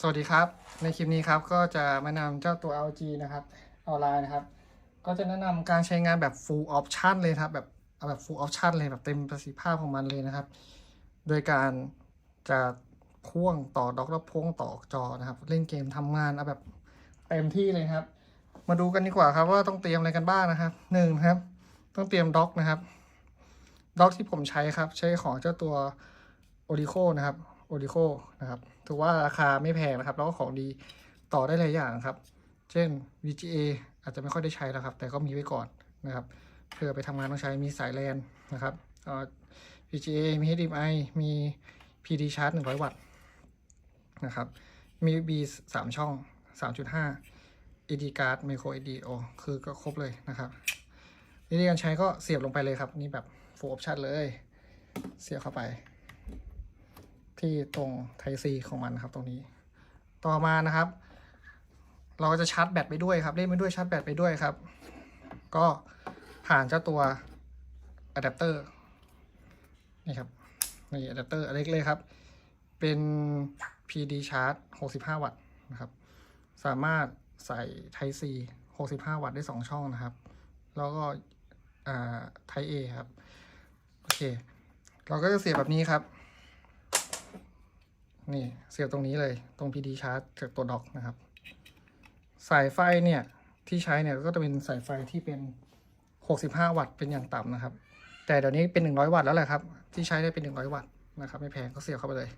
สวัสดีครับ ในคลิปนี้ครับก็จะมานำเจ้าตัว LG นะครับออนไลน์นะครับ ก็จะแนะนำการใช้งานแบบ full option เลยครับแบบเอาแบบ full option เลยแบบเต็มประสิทธิภาพของมันเลยนะครับ โดยการจะพ่วงต่อด็อกแล้วพ่วงต่อจอนะครับ เล่นเกมทำงานเอาแบบเต็มที่เลยครับ มาดูกันดีกว่าครับว่าต้องเตรียมอะไรกันบ้างนะครับหนึ่งครับ ต้องเตรียมด็อกนะครับด็อกที่ผมใช้ครับ ใช้ของเจ้าตัวโอริโคนะครับ โอริโคนะครับถือว่าราคาไม่แพงนะครับ แล้วก็ของดีต่อได้หลายอย่างครับ เช่น VGA อาจจะไม่ค่อยได้ใช้แล้วครับ แต่ก็มีไว้ก่อนนะครับเพื่อไปทำงานต้องใช้มีสายแลนนะครับ VGA มี HDMI มี PD Charge 100 วัตต์นะครับ มี USB 3 ช่อง 3.5 AD card micro SD โอคือก็ครบเลยนะครับ วิธีการใช้ก็เสียบลงไปเลยครับ นี่แบบ full option เลย เสียบเข้าไป ที่ตรง Type C ของมันนะครับตรงนี้ ต่อมานะครับ เราก็จะชาร์จแบตไปด้วยครับเล่นไปด้วยชาร์จแบตไปด้วยครับ ก็ผ่านเจ้าตัวอะแดปเตอร์นี่ครับนี่อะแดปเตอร์อันเล็กเลยครับ เป็น PD Charge 65 วัตต์นะครับ สามารถใส่ Type C 65 วัตต์ได้ 2 ช่องนะครับ แล้วก็อ่า Type A ครับ โอเค เราก็จะเสียบแบบนี้ครับ นี่เสียบตรงนี้เลยตรง PD Charge จากตัวด็อกนะครับ สายไฟเนี่ย ที่ใช้เนี่ยก็จะเป็นสายไฟที่เป็น 65 วัตต์เป็นอย่างต่ำนะครับ แต่เดี๋ยวนี้เป็น 100 วัตต์แล้วแหละครับ ที่ใช้ได้เป็น 100 วัตต์นะครับ ไม่แพงก็เสียบเข้าไปเลย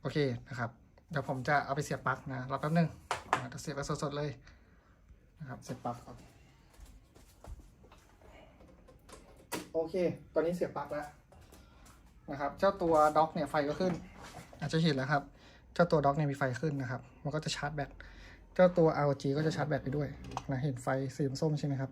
โอเคนะครับเดี๋ยวผมจะเอาไปเสียบปลั๊กนะรอแป๊บนึงอ่าเดี๋ยวเสียบไปสดๆเลยนะครับเสียบปลั๊กก่อนโอเค ตอนนี้เสียบปลั๊กแล้วนะครับ เจ้าตัวด็อกเนี่ยไฟก็ขึ้น อาจจะเห็นแล้วครับ เจ้าตัวด็อกเนี่ยมีไฟขึ้นนะครับ มันก็จะชาร์จแบต เจ้าตัว ROG ก็จะชาร์จแบตไปด้วยนะเห็นไฟสีส้มใช่ไหมครับ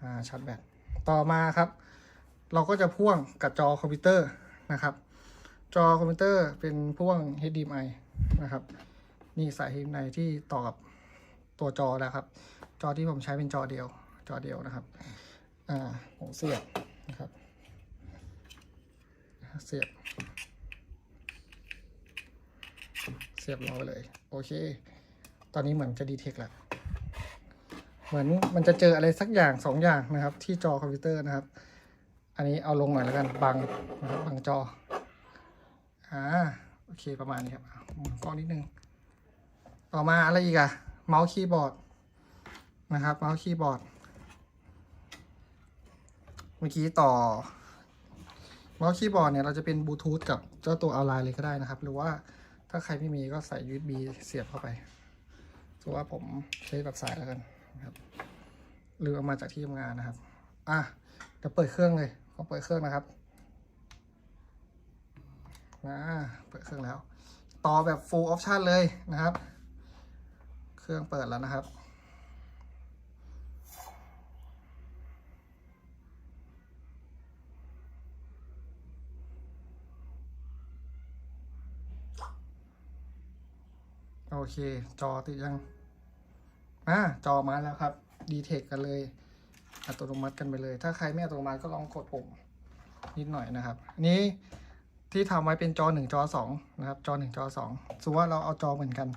อ่าชาร์จแบต ต่อมาครับ เราก็จะพ่วงกับจอคอมพิวเตอร์นะครับ จอคอมพิวเตอร์เป็นพ่วง HDMI นะครับ นี่สาย HDMI ที่ต่อกับตัวจอนะครับ จอที่ผมใช้เป็นจอเดียว จอเดียวนะครับ อ่าผมเสียบนะครับ เสียบ เสียบร้อไปเลย โอเค ตอนนี้เหมือนจะดีเทคแล้วเหมือนมันจะเจออะไรสักอย่างสองอย่างนะครับ ที่จอคอมพิวเตอร์นะครับ อันนี้เอาลงหน่อยแล้วกันบังนะครับบังจออ่าโอเคประมาณนี้ครับหมุนกล้องนิดนึง ต่อมาอะไรอีกอะเมาส์คีย์บอร์ดนะครับ เมาส์คีย์บอร์ดเมื่อกี้ต่อเมาส์คีย์บอร์ดเนี่ยเราจะเป็นบลูทูธกับเจ้าตัวออนไลน์เลยก็ได้นะครับ หรือว่า ถ้าใครไม่มีก็ใส่ USB เสียบเข้าไปถือว่าผมใช้แบบสายแล้วกันนะครับหรือเอามาจากที่ทำงานนะครับ อะเดี๋ยวเปิดเครื่องเลยขอเปิดเครื่องนะครับนะเปิดเครื่องแล้ว ต่อแบบ full option เลยนะครับ เครื่องเปิดแล้วนะครับ เค จอติดยัง อ่า จอมาแล้วครับ ดีเทคกันเลย อัตโนมัติกันไปเลย ถ้าใครไม่อัตโนมัติก็ลองกดปุ่มนิดหน่อยนะครับอันนี้ที่ทำไว้เป็นจอหนึ่งจอสองนะครับ จอหนึ่งจอสองสมมติว่าเราเอาจอเหมือนกัน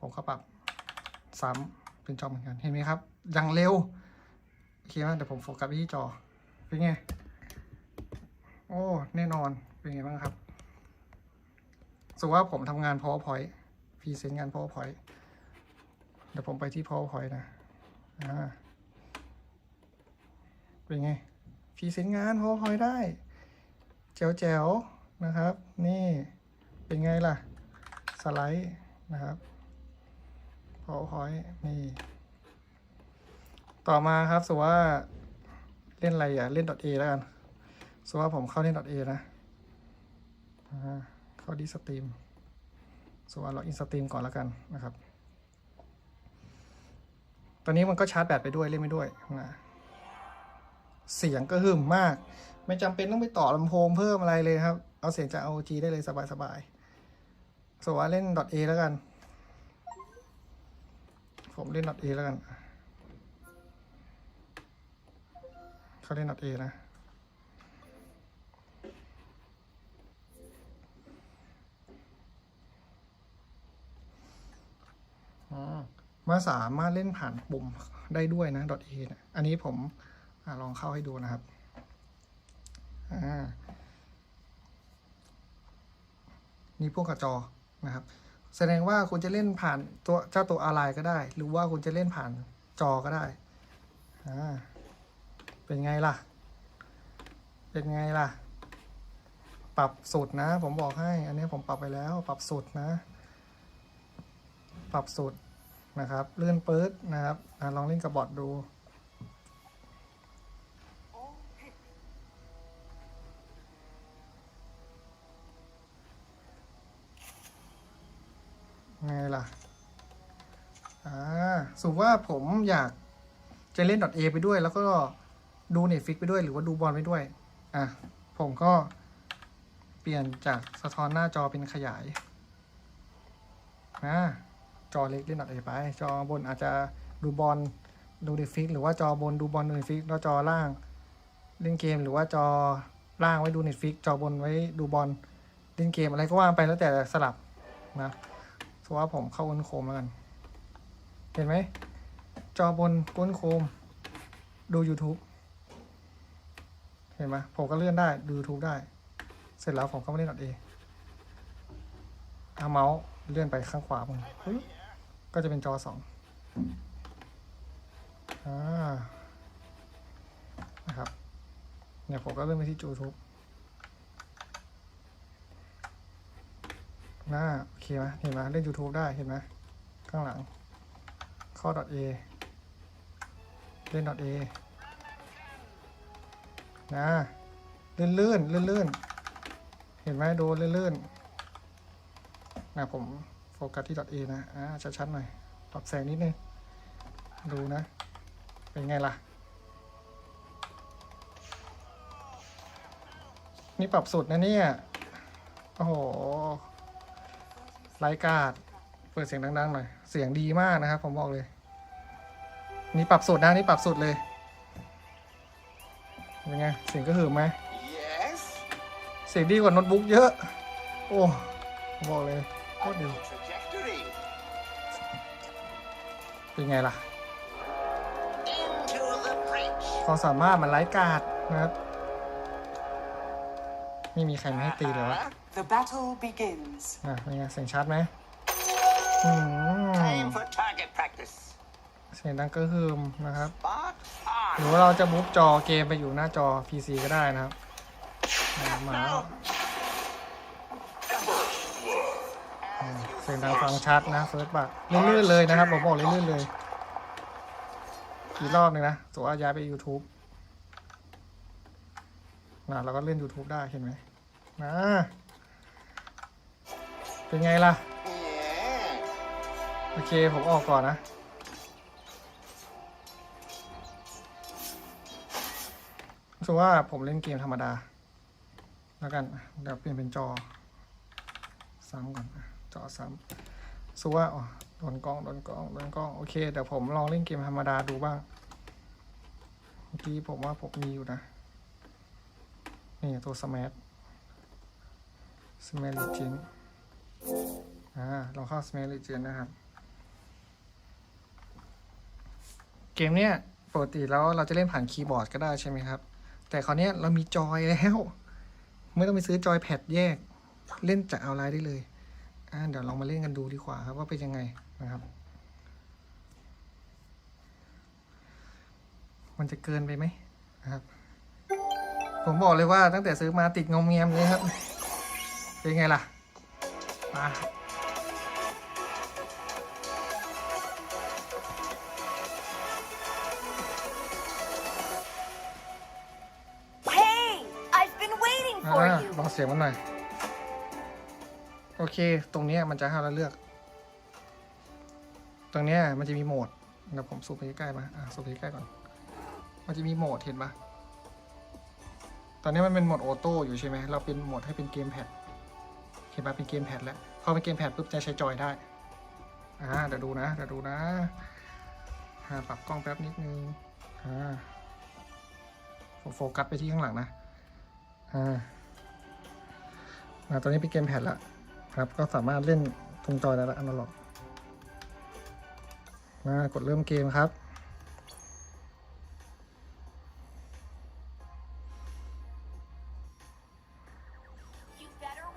ผมก็ปรับซ้ำเป็นจอเหมือนกัน เห็นไหมครับ ยังเร็ว โอเคไหมเดี๋ยวผมโฟกัสไปที่จอ เป็นไง โอ้ แน่นอน เป็นไงบ้างครับสมมติว่าผมทำงาน powerpoint พรีเซนต์งาน powerpoint เดี๋ยวผมไปที่ powerpoint นะอ่าเป็นไงพรีเซนต์งาน powerpoint ได้แจ๋วแจ๋วๆนะครับ นี่เป็นไงล่ะ สไลด์นะครับ powerpoint นี่ ต่อมาครับสุว่าเล่นอะไรอะ เล่น .a แล้วกันสุว่าผมเข้าเล่น .a นะเข้าดีสตรีม สมมติว่าเราอินสตรีมก่อนแล้วกันนะครับ ตอนนี้มันก็ชาร์จแบตไปด้วยเล่นไปด้วยนะเสียงก็หึมมาก ไม่จำเป็นต้องไปต่อลำโพงเพิ่มอะไรเลยครับ เอาเสียงจาก ROG ได้เลยสบายๆสมมติว่าเล่น .a แล้วกัน ผมเล่น .a แล้วกันเขาเล่น .a นะ มาสามารถเล่นผ่านปุ่มได้ด้วยนะ .a นะอันนี้ผมอลองเข้าให้ดูนะครับนี่พวกกับจอนะครับ แสดงว่าคุณจะเล่นผ่านตัวเจ้าตัวอะไรก็ได้ หรือว่าคุณจะเล่นผ่านจอก็ได้เป็นไงล่ะ เป็นไงล่ะ ปรับสุดนะ ผมบอกให้ อันนี้ผมปรับไปแล้ว ปรับสุดนะ ปรับสุด นะครับเลื่อนปื๊ดนะครับอลองเล่นกับบอทดู ไงล่ะ อ่าสมมติว่าผมอยากจะเล่น .a ไปด้วย แล้วก็ดู Netflix ไปด้วยหรือว่าดูบอลไปด้วย อะ ผมก็เปลี่ยนจากสะท้อนหน้าจอเป็นขยาย อ่า จอเล็กเล่น .a ไป จอบนอาจจะดูบอลดู Netflix หรือว่าจอบนดูบอลดู Netflix แล้วจอล่างเล่นเกมหรือว่าจอล่างไว้ดู Netflix จอบนไว้ดูบอลเล่นเกมอะไรก็ว่าไปแล้วแต่สลับนะสว่าผมเข้าก้นโคมแล้วกัน เห็นไหม จอบนก้นโคม ดู YouTube เห็นไหมผมก็เลื่อนได้ดู YouTube ได้ เสร็จแล้วผมก็มาเล่นดอทเอเอาเมาส์เลื่อนไปข้างขวาผมปึ๊บ ก็จะเป็นจอสองอ่านะครับเนี่ยผมก็เลื่อนไปที่ YouTube หน้าโอเคไหมเห็นไหมเล่น YouTube ได้เห็นไหมข้างหลังข้า .a เล่น .a นะลื่นลื่นลื่นลื่นเห็นไหมดูลื่นลื่นนะผม ฟกัสที่ .a นะ อ่า ชัดๆหน่อยปรับแสงนิดนึง ดูนะ เป็นไงล่ะ นี่ปรับสุดนะเนี่ย โอ้โหไลกาด เปิดเสียงดังๆหน่อย เสียงดีมากนะครับ ผมบอกเลย นี่ปรับสุดนะ นี่ปรับสุดเลยเป็นไง เสียงก็หือไหม Yes? เสียงดีกว่าโน้ตบุ๊กเยอะ โอ้ผมบอกเลยโคตรดี เป็นไงล่ะ Into the breach. ความสามารถมันไร้กาดนะครับไม่มีใครมาให้ตีเลยวะ The battle begins. อะเป็นไงเสียงชัดไหมอืม Time for target practice. เสียงดังก็ฮืมนะครับ Spot หรือ on. ว่าเราจะบุ๊กจอเกมไปอยู่หน้าจอ PC ก็ได้นะครับอ่ามาแล้ว อืมเสียงดังฟังชัดนะเฟิร์สบัตลื่นๆเลยนะครับผมบอกเลยลื่นเลยกี่รอบเลยนะตัวย้ายไป YouTube นะเราก็เล่น YouTube ได้เห็นไหมนะเป็นไงล่ะ โอเค ผมออกก่อนนะสมมติว่าผมเล่นเกมธรรมดา แล้วกัน เดี๋ยวเปลี่ยนเป็นจอ ซ้ำก่อน จอซ้ำสมมติว่าอ๋อโดนกล้องโดนกล้องโดนกล้องโอเคเดี๋ยวผมลองเล่นเกมธรรมดาดูบ้างเมื่อกี้ผมว่าผมมีอยู่นะ นี่ตัวสมัทสมัทลิจินอ่าลองเข้าสมัทลิจินนะครับ เกมเนี้ยปกติแล้วเราจะเล่นผ่านคีย์บอร์ดก็ได้ใช่ไหมครับ แต่คราวนี้เรามีจอยแล้ว ไม่ต้องไปซื้อจอยแพดแยก เล่นจากออนไลน์ได้เลย อ่าเดี๋ยวลองมาเล่นกันดูดีกว่าครับว่าเป็นยังไงนะครับ มันจะเกินไปไหมนะครับ ผมบอกเลยว่าตั้งแต่ซื้อมาติดงอมเงียมเลยครับ เป็นไงล่ะมา Hey, I've been waiting อ่า for you. ลองเสียงมันหน่อย โอเค ตรงนี้มันจะให้เราเลือก ตรงนี้มันจะมีโหมดเดี๋ยวผมสูบไปใกล้มาอะสูบไปใกล้ก่อน มันจะมีโหมดเห็นปะตอนนี้มันเป็นโหมดออโต้อยู่ใช่ไหมเราเป็นโหมดให้เป็นเกมแพดเห็นปะเป็นเกมแพดแล้วพอเป็นเกมแพดปุ๊บจะใช้จอยได้ อ่าเดี๋ยวดูนะเดี๋ยวดูนะอ่าปรับกล้องแป๊บนิดนึงอ่าโฟกัสไปที่ข้างหลังนะอ่าอ่าตอนนี้เป็นเกมแพดแล้ว ครับ ก็สามารถเล่นตรงจอได้ล้วอนาล็อกมากดเริ่มเกมครับ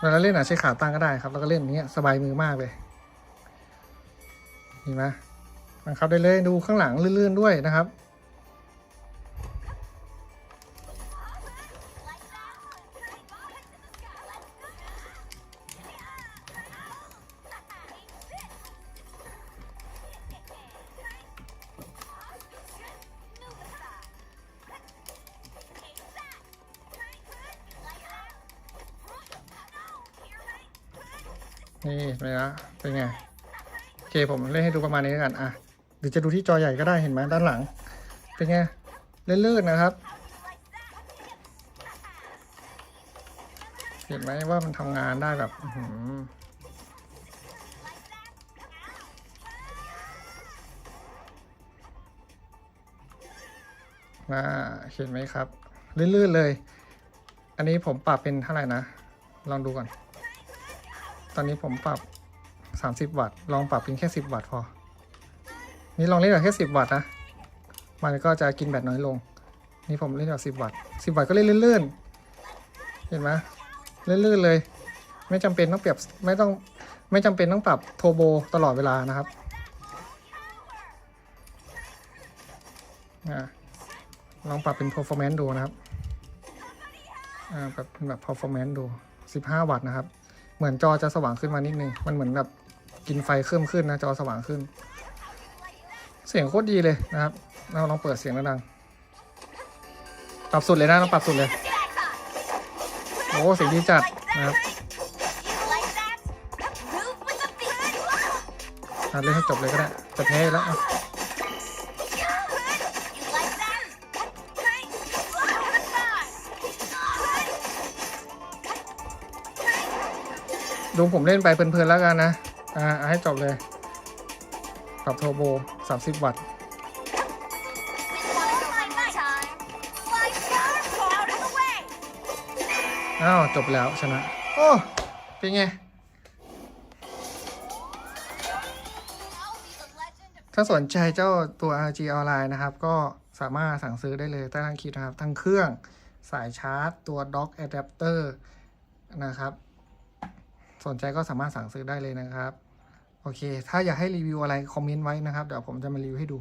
เวลาเล่นอะใช้ขาตั้งก็ได้ครับ แล้วก็เล่นอย่างเงี้ยสบายมือมากเลยเห็นไหมบังคับได้เลยดูข้างหลังลื่นๆด้วยนะครับ นี่เป็นไงละเป็นไง โอเคผมเล่นให้ดูประมาณนี้แล้วกันอะหรือจะดูที่จอใหญ่ก็ได้เห็นไหมด้านหลัง เป็นไงเลื่นๆนะครับ เห็นไหมว่ามันทำงานได้แบบอื้อหืออ่าเห็นไหมครับ ลื่นๆเลย อันนี้ผมปรับเป็นเท่าไหร่นะ ลองดูก่อน ตอนนี้ผมปรับ 30 วัตต์ ลองปรับเป็นแค่ 10 วัตต์พอ นี่ลองเล่นแบบแค่ 10 วัตต์นะ มันก็จะกินแบตน้อยลง นี่ผมเล่นแบบ 10 วัตต์ 10 วัตต์ก็เล่นเลื่อนๆ เห็นไหมลื่นๆเลย ไม่จำเป็นต้องเปรียบไม่ต้องไม่จำเป็นต้องปรับโทโบตลอดเวลานะครับอลองปรับเป็น performance ดูนะครับอ่าแบบเป็นแบบ performance ดู 15 วัตต์นะครับ เหมือนจอจะสว่างขึ้นมานิดนึง มันเหมือนแบบกินไฟเพิ่มขึ้นนะจอสว่างขึ้น เสียงโคตรดีเลยนะครับ เราลองเปิดเสียงดังๆปรับสุดเลยนะลองปรับสุดเลย โอ้เสียงดีจัดนะครับเอะเล่นให้จบเลยก็ได้ จะแพ้แล้ว ดูผมเล่นไปเพลินๆแล้วกันนะ อ่าให้จบเลยปรับโทโบ 30 วัตต์ อ้าว จบแล้วชนะ โอ้ เป็นไง ถ้าสนใจเจ้าตัว RG Online นะครับ ก็สามารถสั่งซื้อได้เลยใต้ล่างคลิปนะครับ ทั้งเครื่องสายชาร์จ ตัว Dock Adapter นะครับ สนใจก็สามารถสั่งซื้อได้เลยนะครับ โอเค ถ้าอยากให้รีวิวอะไรคอมเมนต์ไว้นะครับ เดี๋ยวผมจะมารีวิวให้ดู